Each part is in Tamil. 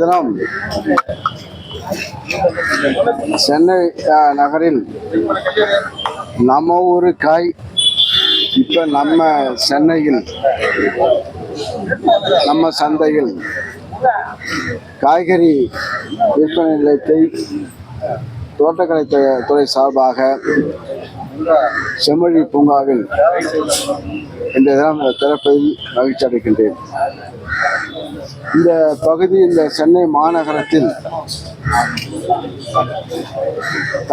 தினம் சென்னை நகரில் நம்ம ஊரு காய் இப்ப நம்ம சென்னையில் நம்ம சந்தையில் காய்கறி விற்பனை நிலையத்தை தோட்டக்கலை துறை சார்பாக செம்மொழி பூங்காவில் இன்றைய தினம் திறப்பதில் மகிழ்ச்சி அடைகின்றேன் இந்த பகுதி இந்த சென்னை மாநகரத்தில்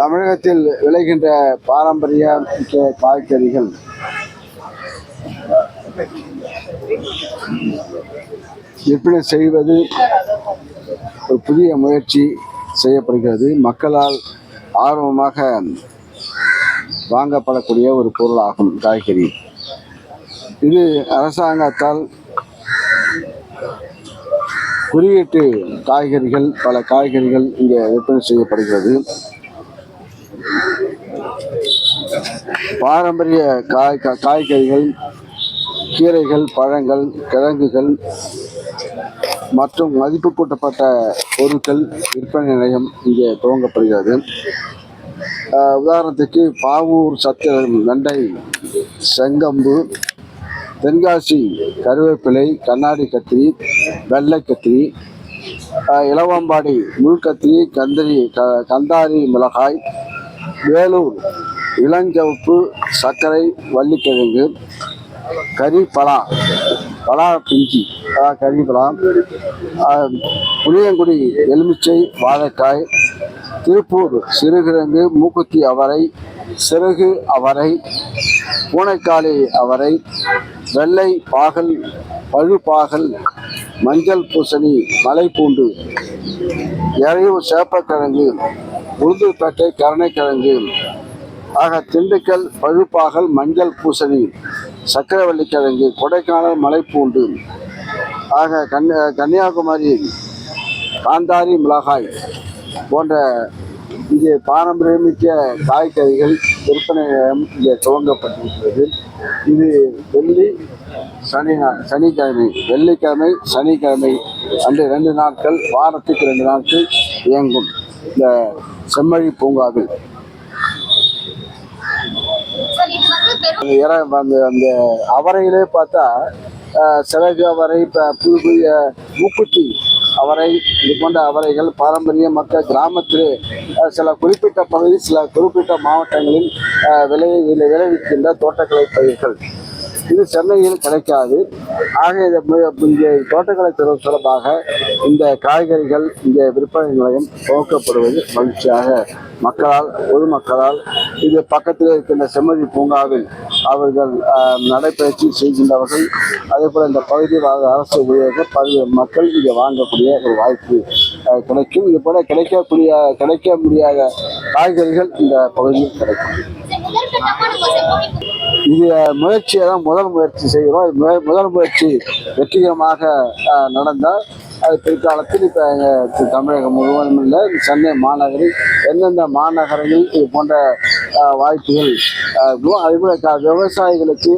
தமிழகத்தில் விளைகின்ற பாரம்பரிய மிக்க காய்கறிகள். விற்பனை செய்வது ஒரு புதிய முயற்சி செய்யப்படுகிறது. மக்களால் ஆர்வமாக வாங்கப்படக்கூடிய ஒரு பொருளாகும் காய்கறி. இது அரசாங்கத்தால் குறியீட்டு காய்கறிகள் பல காய்கறிகள் இங்கே விற்பனை செய்யப்படுகிறது. பாரம்பரிய காய் கா- காய்கறிகள் கீரைகள் பழங்கள் கிழங்குகள் மற்றும் மதிப்பு கூட்டப்பட்ட பொருட்கள் விற்பனை நிலையம் இங்கே துவங்கப்படுகிறது. உதாரணத்துக்கு பாவூர் சத்திரம் வெண்டை செங்கம்பு தென்காசி கருவேப்பிலை கண்ணாடி கத்திரி வெள்ளை கத்திரி இளவம்பாடி முள்கத்திரி கந்தரி க கந்தாரி மிளகாய் வேலூர் இளஞ்சவப்பு சர்க்கரை வள்ளிக்கிழங்கு கறி பலா பலா பிஞ்சி கறி பலா புளியங்குடி எலுமிச்சை வாழைக்காய் திருப்பூர் சிறுகிழங்கு மூக்குத்தி அவரை சிறகு அவரை பூனைக்காளி அவரை வெள்ளை பாகல் பழுப்பாகல் மஞ்சள் பூசணி மலைப்பூண்டு எறையூர் சேப்பக்கிழங்கு உளுந்தூர்பேட்டை கருணைக்கிழங்கு ஆக திண்டுக்கல் பழுப்பாகல் மஞ்சள் பூசணி சக்கரவள்ளி கிழங்கு கொடைக்கானல் மலைப்பூண்டு ஆக கன்னியாகுமரி காந்தாரி மிளகாய் போன்ற இங்கே பாரம்பரியமிக்க காய்கறிகள் விற்பனை நிலையம் இங்கே துவங்கப்பட்டிருக்கிறது. இது வெள்ளி சனி சனிக்கிழமை வெள்ளிக்கிழமை சனிக்கிழமை அன்று ரெண்டு நாட்கள் வாரத்துக்கு ரெண்டு நாட்கள் இயங்கும் இந்த செம்மழி பூங்காவில். அந்த இற அந்த அந்த அவரையிலே பார்த்தா சிறகு அவரை இப்போ புது புதிய மூக்குத்தி அவரை இது போன்ற அவரைகள் பாரம்பரிய மக்கள் கிராமத்தில் சில குறிப்பிட்ட பகுதி சில குறிப்பிட்ட மாவட்டங்களில் விளை- விளைவிக்கின்ற தோட்டக்கலை பயிர்கள். இது சென்னையில் கிடைக்காது. ஆக இதை இங்கே தோட்டக்கலை துறை தொடர்பாக இந்த காய்கறிகள் இங்கே விற்பனை நிலையம் துவக்கப்படுவது மகிழ்ச்சியாக மக்களால் பொதுமக்களால் இது பக்கத்தில் இருக்கின்ற செம்மொழி பூங்காவில் அவர்கள் நடைபயிற்சி செய்கின்றவர்கள் அதே போல் இந்த பகுதியில் அரசு ஊழியர்கள் பல்வேறு மக்கள் இங்கே வாங்கக்கூடிய ஒரு வாய்ப்பு கிடைக்கும். இது போல கிடைக்கக்கூடிய கிடைக்க முடியாத காய்கறிகள் இந்த பகுதியில் கிடைக்கும். இது முயற்சியை தான் முதல் முயற்சி செய்கிறோம் இது முதல் முயற்சி வெற்றிகரமாக நடந்தால் அது பிற்காலத்தில் இப்போ எங்கள் தமிழகம் முழுவதும் இல்லை சென்னை மாநகரில் எந்தெந்த மாநகரங்கள் இது போன்ற வாய்ப்புகள் ஆஹ், இருக்கும். விவசாயிகளுக்கு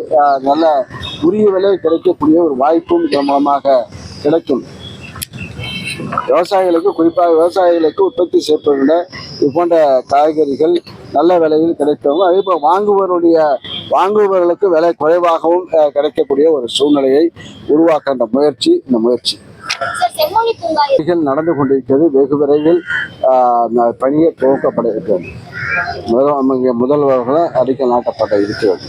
நல்ல உரிய விலை கிடைக்கக்கூடிய ஒரு வாய்ப்பும் இதன் மூலமாக கிடைக்கும் விவசாயிகளுக்கு குறிப்பாக விவசாயிகளுக்கு உற்பத்தி செய்யப்படுகின்ற இது போன்ற காய்கறிகள் நல்ல விலையில் கிடைக்கவும் அதே போல் வாங்குபவருடைய வாங்குபவர்களுக்கு விலை குறைவாகவும் கிடைக்கக்கூடிய ஒரு சூழ்நிலையை உருவாக்குகின்ற முயற்சி இந்த முயற்சி. பணிகள் நடந்து கொண்டிருக்கிறது வெகு விரைவில் பணியை துவக்கப்பட இருக்கிறது முதல் இங்கே முதல்வர்களை அடிக்கல் நாட்டப்பட இருக்கிறது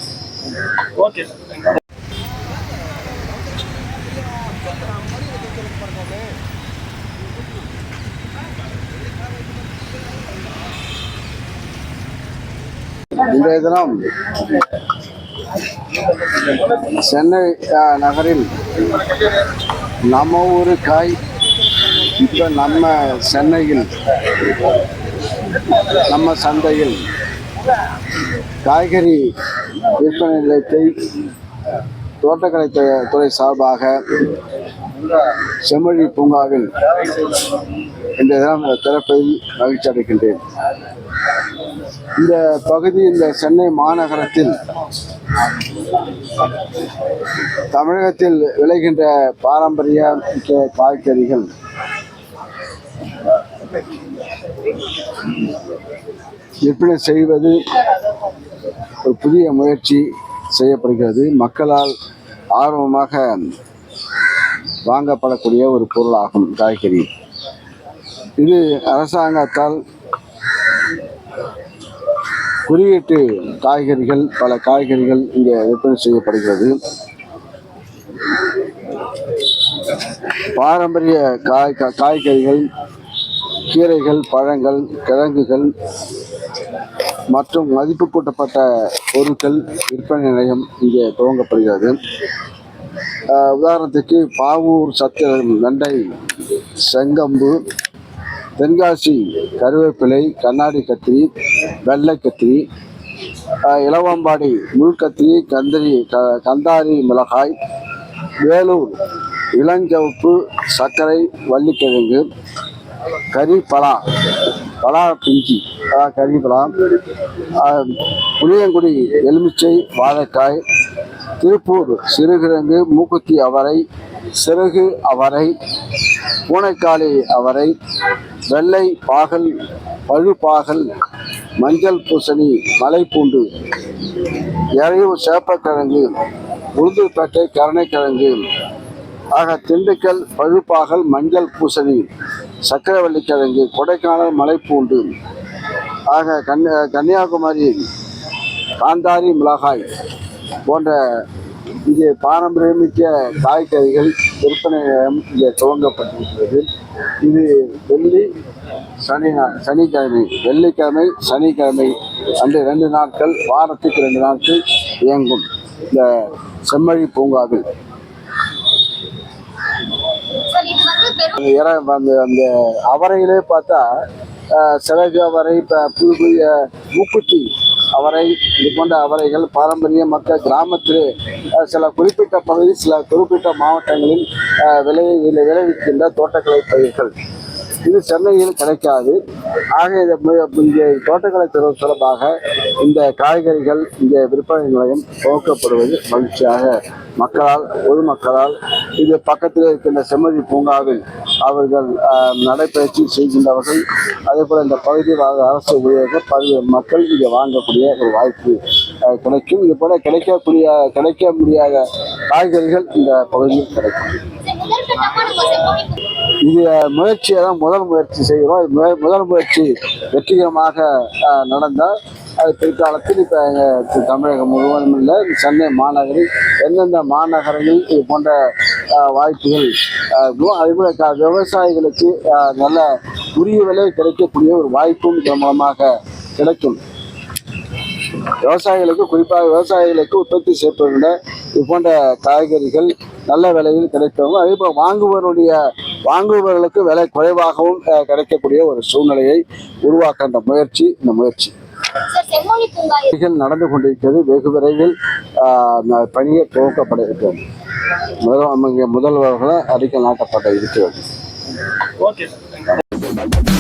இன்றைய தினம் சென்னை நகரில் நம்ம ஊரு காய் இப்போ நம்ம சென்னையில் நம்ம சந்தையில் காய்கறி விற்பனை நிலையத்தை தோட்டக்கலை துறை சார்பாக செம்மொழி பூங்காவில் இன்றைய தினம் திறப்பதில் மகிழ்ச்சி அடைகின்றேன். இந்த பகுதி இந்த சென்னை மாநகரத்தில் தமிழகத்தில் விளைகின்ற பாரம்பரிய காய்கறிகள் விற்பனை செய்வது ஒரு புதிய முயற்சி. செய்யப்படுகிறது. மக்களால் ஆர்வமாக வாங்கப்படக்கூடிய ஒரு பொருளாகும் காய்கறி. இது அரசாங்கத்தால் குறியீட்டு காய்கறிகள் பல காய்கறிகள் இங்கே விற்பனை செய்யப்படுகிறது. பாரம்பரிய காய் காய்கறிகள் கீரைகள் பழங்கள் கிழங்குகள் மற்றும் மதிப்பு கூட்டப்பட்ட பொருட்கள் விற்பனை நிலையம் இங்கே துவங்கப்படுகிறது. உதாரணத்துக்கு பாவூர் சத்திரம் வெண்டை செங்கம்பு தென்காசி கருவேப்பிலை கண்ணாடி கத்திரி வெள்ளை கத்திரி இளவம்பாடி முள்கத்திரி கந்தரி க கந்தாரி மிளகாய் வேலூர் இளஞ்சவப்பு சர்க்கரை வள்ளிக்கிழங்கு கறி பலா பலா பிஞ்சி பலா கறிப்பழம் புளியங்குடி எலுமிச்சை வாழைக்காய் திருப்பூர் சிறுகிழங்கு மூக்குத்தி அவரை சிறகு அவரை பூனைக்காளி அவரை வெள்ளை பாகல் பழுப்பாகல் மஞ்சள் பூசணி மலைப்பூண்டு எறையூர் சேப்பக்கிழங்கு உளுந்தூர்பேட்டை கருணைக்கிழங்கு ஆக திண்டுக்கல் பழுப்பாகல் மஞ்சள் பூசணி சக்கரவள்ளி கிழங்கு கொடைக்கானல் மலைப்பூண்டு ஆக கன் கன்னியாகுமரி காந்தாரி மிளகாய் போன்ற இங்கே பாரம்பரியமிக்க காய்கறிகள் விற்பனை இங்கே துவங்கப்பட்டிருக்கிறது. இது வெள்ளி சனி நா- சனிக்கிழமை வெள்ளிக்கிழமை சனிக்கிழமை அன்று ரெண்டு நாட்கள் வாரத்துக்கு ரெண்டு நாட்கள் இயங்கும். இந்த செம்மழி பூங்காவில் இது வந்து அந்த அந்த அவரையிலே பார்த்தா சிறகு அவரை இப்போ புது புதிய மூக்குத்தி அவரை இது போன்ற அவரைகள் பாரம்பரிய மக்கள் கிராமத்தில் சில குறிப்பிட்ட பகுதி சில குறிப்பிட்ட மாவட்டங்களில் விளை- விளைவிக்கின்ற தோட்டக்கலை பயிர்கள். இது சென்னையில் கிடைக்காது. ஆக இங்கே தோட்டக்கலை துறை தொடர்பாக இந்த காய்கறிகள் இங்கே விற்பனை நிலையம் துவக்கப்படுவது மகிழ்ச்சியாக மக்களால் பொதுமக்களால் இது பக்கத்தில் இருக்கின்ற செம்மதி பூங்காவில் அவர்கள் நடைபயிற்சி செய்கின்றவர்கள் அதே போல் இந்த பகுதியில் அரசு ஊழியர்கள் பல்வேறு மக்கள் இங்கே வாங்கக்கூடிய ஒரு வாய்ப்பு கிடைக்கும். இது போல கிடைக்கக்கூடிய கிடைக்க முடியாத காய்கறிகள் இந்த பகுதியில் கிடைக்கும். இது முயற்சியை தான் முதல் முயற்சி செய்கிறோம் முதல் முயற்சி வெற்றிகரமாக நடந்தால் அது பிற்காலத்தில் இப்போ எங்கள் தமிழகம் முழுவதும் இல்லை சென்னை மாநகரில் எந்தெந்த மாநகரங்களில் இது போன்ற வாய்ப்புகள் ஆஹ், இருக்கும். அதேபோல் க விவசாயிகளுக்கு நல்ல உரிய விலை கிடைக்கக்கூடிய ஒரு வாய்ப்பும் இதன் மூலமாக கிடைக்கும் விவசாயிகளுக்கு குறிப்பாக விவசாயிகளுக்கு உற்பத்தி செய்யப்படுகின்ற இது போன்ற காய்கறிகள் நல்ல விலையில் கிடைக்கவும் அதே போல் வாங்குவோருடைய வாங்குபவர்களுக்கு விலை குறைவாகவும் கிடைக்கக்கூடிய ஒரு சூழ்நிலையை உருவாக்குகின்ற முயற்சி இந்த முயற்சி. நடந்து கொண்டிருக்கிறது. வெகு விரைவில் பணியை துவக்கப்பட இருக்கிறது. முதல் முதல்வர்களால் அடிக்கல் நாட்டப்பட இருக்கிறது. Okay sir